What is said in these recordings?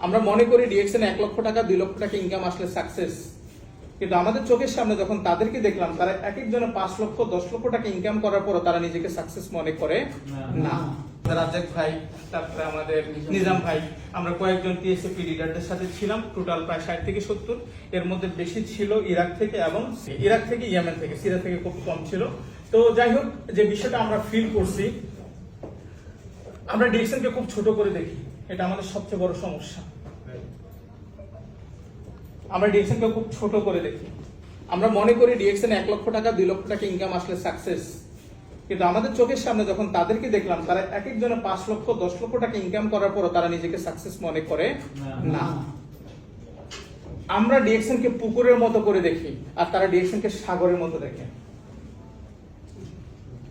আমরা মনে করি ডিএক্সএন এক লক্ষ টাকা দুই লক্ষ টাকা ইনকাম আসলে সাকসেস কিন্তু আমাদের চোখের সামনে যখন তাদেরকে দেখলাম তারা এক একজনে পাঁচ লক্ষ দশ লক্ষ টাকা ইনকাম করার পরও তারা নিজেকে সাকসেস মনে করে না। রাজ্জাক ভাই তারপরে আমাদের নিজাম ভাই আমরা কয়েকজন টিএসএপি লিডারদের সাথে ছিলাম টোটাল প্রায় ষাট থেকে সত্তর। এর মধ্যে বেশি ছিল ইরাক থেকে এবং ইরাক থেকে ইয়েমেন থেকে সিরিয়া থেকে খুব কম ছিল। তো যাই হোক যে বিষয়টা আমরা ফিল করছি আমরা ডিএক্সএনকে খুব ছোট করে দেখি। এটা আমাদের সবচেয়ে বড় সমস্যা। আমরা ডিএক্সএনকে খুব ছোট করে দেখি। আমরা মনে করি ডিএক্সএন এক লক্ষ টাকা দুই লক্ষ টাকা ইনকাম আসলে সাকসেস কিন্তু আমাদের চোখের সামনে যখন তাদেরকে দেখলাম তারা এক একজনে পাঁচ লক্ষ দশ লক্ষ টাকা ইনকাম করার পরও তারা নিজেকে সাকসেস মনে করে না। আমরা ডিএক্সএন কে পুকুরের মতো করে দেখি আর তারা ডিএক্সএন কে সাগরের মতো দেখে।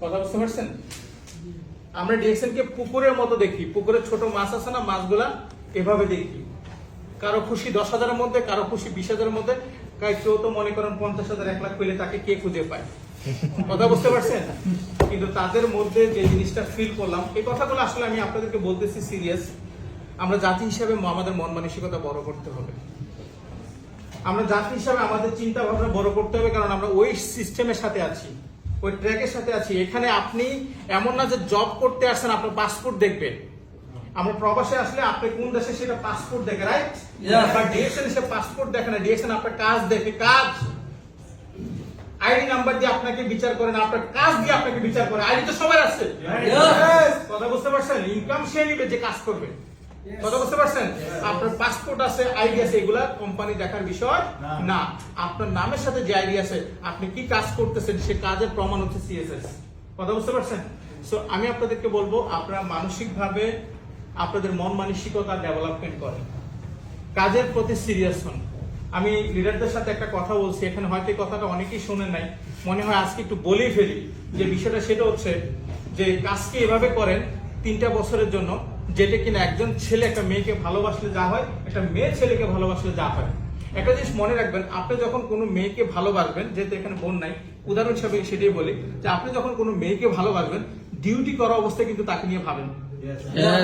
কথা বুঝতে পারছেন? আমরা ডিএক্সএন কে পুকুরের মতো দেখি। পুকুরে ছোট মাছ আছে না, মাছগুলা এভাবে দেখি। কারও খুশি দশ হাজারের মধ্যে, কারও খুশি বিশ হাজারের মধ্যে। কেউ তো মনে করেন পঞ্চাশ হাজার, এক লাখ পেলে তাকে কে খুঁজে পায়? কথা বুঝতে পারছেন? কিন্তু তাদের মধ্যে যে জিনিসটা ফিল করলাম, এই কথাগুলো আসলে আমি আপনাদেরকে বলতেছি সিরিয়াস আমরা জাতি হিসাবে আমাদের মন মানসিকতা বড় করতে হবে। আমরা জাতি হিসাবে আমাদের চিন্তা ভাবনা বড় করতে হবে, কারণ আমরা ওই সিস্টেমের সাথে আছি। ওই ট্র্যাকের সাথে আছি। এখানে আপনি এমন না যে জব করতে আসছেন আপনার পাসপোর্ট দেখবেন। আমরা প্রবাসে আসলে আপনি কোন দেশে সেটা পাসপোর্ট দেখে রাইট. বা ডিএকশন এসে পাসপোর্ট দেখে না। ডিএকশন আপনার কাজ দেখে কাজ। আইডি নাম্বার দিয়ে আপনাকে বিচার করে না আপনার কাজ দিয়ে আপনাকে বিচার করে। আইডি তো সবার আছে. কথা বুঝতে পারছেন? ইনকাম সে নিবে যে কাজ করবে। কথা বুঝতে পারছেন? আপনার পাসপোর্ট আছে আইডি আছে এগুলা কোম্পানি দেখার বিষয় না। আপনার নামের সাথে যে আইডি আছে আপনি কি কাজ করতেছেন সে কাজের প্রমাণ হচ্ছে সিএসএস কথা বুঝতে পারছেন? সো আমি আপনাদেরকে বলব আপনারা মানসিকভাবে আপনাদের মন মানসিকতা ডেভেলপমেন্ট করেন। কাজের প্রতি সিরিয়াস হন। আমি লিডারদের সাথে একটা কথা বলছি এখানে হয়তো এই কথাটা অনেকেই শুনে নাই। মনে হয় আজকে একটু বলেই ফেলি যে বিষয়টা সেটা হচ্ছে যে কাজকে এভাবে করেন তিনটা বছরের জন্য। যেটা কিনা একজন ছেলে একটা মেয়েকে ভালোবাসলে যা হয় একটা মেয়ে ছেলেকে ভালোবাসলে যা হয়। একটা জিনিস মনে রাখবেন আপনি যখন কোনো মেয়েকে ভালোবাসবেন যেহেতু এখানে বোন নাই উদাহরণ হিসাবে সেটাই বলি যে আপনি যখন কোনো মেয়েকে ভালোবাসবেন ডিউটি করা অবস্থায় কিন্তু তাকে নিয়ে ভাবেন।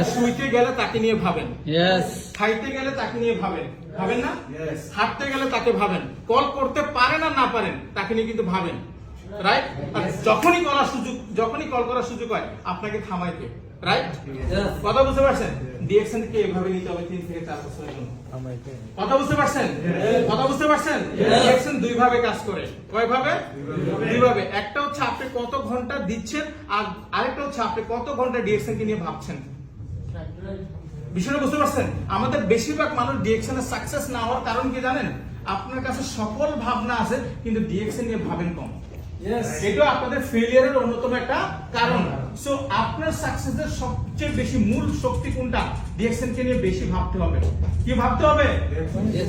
শুইতে গেলে তাকে নিয়ে ভাবেন. খাইতে গেলে তাকে নিয়ে ভাবেন। ভাবেন না. হাঁটতে গেলে তাকে ভাবেন। কল করতে পারেন আর না পারেন তাকে নিয়ে কিন্তু ভাবেন। রাইট যখনই করার সুযোগ যখনই কল করার সুযোগ হয় আপনাকে থামাইতে রাইট কথা বুঝতে পারছেন? ডিএকশন কে এভাবে নিতে হবে তিন থেকে চার বছরের জন্য। কথা বুঝতে পারছেন? কথা বুঝতে পারছেন? ডিএকশন দুই ভাবে কাজ করে। কয় ভাবে দুই ভাবে একটা হচ্ছে আপনি কত ঘণ্টা দিচ্ছেন আর আরেকটা হচ্ছে আপনি কত ঘণ্টা ডিএকশন কে নিয়ে ভাবছেন? বিষয়টা বুঝতে পারছেন? আমাদের বেশিরভাগ মানুষ ডিএকশন এর সাকসেস না হওয়ার কারণ কি জানেন? আপনার কাছে সকল ভাবনা আছে কিন্তু ডিএকশন নিয়ে ভাবেন কম. এটা আপনাদের ফেলিয়ারের অন্যতম একটা কারণ। সো আপনার সাকসেসের সবচেয়ে বেশি মূল শক্তি কোনটা? ডিএকশন কে নিয়ে বেশি ভাবতে হবে। কি ভাবতে হবে?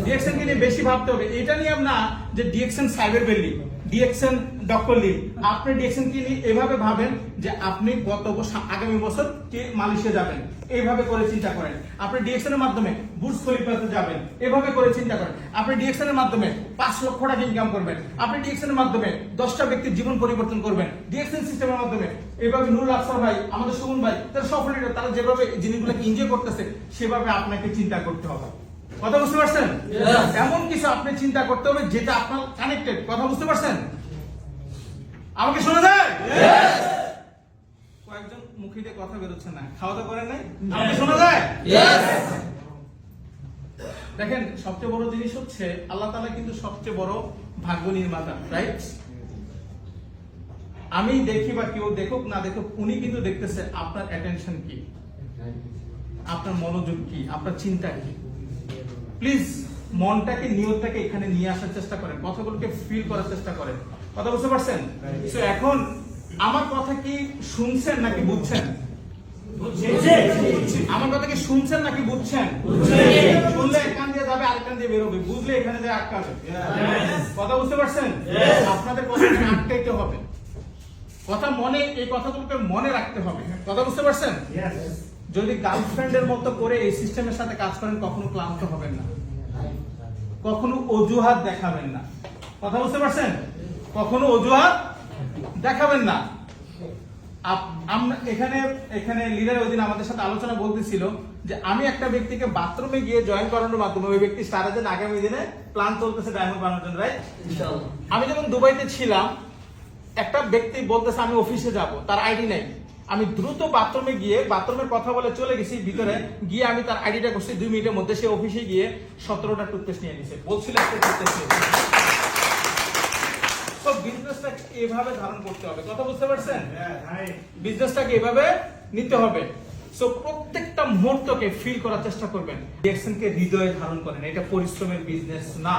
ডিএকশন কে নিয়ে বেশি ভাবতে হবে। এটা নিয়ে না যে ডিএকশন সাইবার বেলি ডিএকশন ডক্টর লিভ আপনি ডিএকশন কে নিয়ে এভাবে ভাবেন যে আপনি গত বছর, আগামী বছর কি মালয়েশিয়া যাবেন। এইভাবে করে চিন্তা করেন। আপনি ডিএকশন এর মাধ্যমে বুর্জ খলিফাতে যাবেন। এভাবে করে চিন্তা করেন। আপনি ডিএকশন এর মাধ্যমে পাঁচ লক্ষ টাকা ইনকাম করবেন। আপনি ডিএকশন এর মাধ্যমে দশটা ব্যক্তির জীবন পরিবর্তন করবেন। ডিএকশন সিস্টেমের মাধ্যমে। এভাবে নুরুল আফসার ভাই, আমাদের সুমন ভাই, তারা সফল leader, তারা যেভাবে জিনিসগুলোকে এনজয় করতেছে সেভাবে আপনাকে চিন্তা করতে হবে। কথা বুঝতে পারছেন? এমন কিছু আপনি চিন্তা করতে হবে যেটা আপনার কানেক্টেড কথা বুঝতে পারছেন? আমাকে শোনা যায়? কয়েকজন মুখে দিয়ে কথা বেরোচ্ছে না। খাওয়া দাওয়া করেন নাই? আমাকে শোনা যায়? দেখেন সবচেয়ে বড় জিনিস হচ্ছে আল্লাহ তাআলা কিন্তু সবচেয়ে বড় ভাগ্য নির্মাতা রাইট আমি দেখি বা কেউ দেখুক না দেখুক উনি কিন্তু দেখতেছে আপনার অ্যাটেনশন কি? আপনার মনোযোগ কি? আপনার চিন্তা কি? প্লিজ মনটাকে নিয়তটাকে এখানে নিয়ে আসার চেষ্টা করেন। কথাগুলোকে ফিল করার চেষ্টা করেন। কথা বুঝতে পারছেন? তো এখন আমার কথা কি শুনছেন নাকি বুঝছেন? আমার কথা কি শুনছেন নাকি বুঝছেন? শুনলে এক কান দিয়ে যাবে আরেক কান দিয়ে বেরোবে। বুঝলে এখানে যে আটকাবে। কথা বুঝতে পারছেন? আপনাদের কথা আটকাইতে হবে। কথা মনে এই কথাগুলোকে মনে রাখতে হবে। কথা বুঝতে পারছেন? যদি গার্লফ্রেন্ডের মতো করে এই সিস্টেমের সাথে কাজ করেন কখনো ক্লান্ত হবেন না। কখনো অজুহাত দেখাবেন না। কথা বুঝতে পারছেন? কখনো অজুহাত দেখাবেন না। আমরা এখানে এখানে লিডার ওই দিন আমাদের সাথে আলোচনা বলতেছিল যে আমি একটা ব্যক্তিকে বাথরুমে গিয়ে জয়েন করানোর মাধ্যমে ওই ব্যক্তি সারা দিন আগামী দিনে প্ল্যান চলতেছে ডায়মন্ড বানানোর জন্য রাইট আমি যখন দুবাইতে ছিলাম একটা ব্যক্তি বলতেছে আমি অফিসে যাব। তার আইডি নাই। আমি দ্রুত বাথরুমে গিয়ে বাথরুমের কথা বলে চলে গেছি ভিতরে গিয়ে আমি তার আইডিটা করছি দুই মিনিটের মধ্যে। সে অফিসে গিয়ে সতেরোটা টুথপেস্ট নিয়ে নিছে। বলছিল একটা টুথপেস্ট তো বিজনেসটাকে এভাবে ধারণ করতে হবে। কথা বুঝতে পারছেন? বিজনেসটাকে এভাবে নিতে হবে। সো প্রত্যেকটা মুহূর্তকে ফিল করার চেষ্টা করবেন। ডিএকশনকে হৃদয়ে ধারণ করেন। এটা পরিশ্রমের বিজনেস না।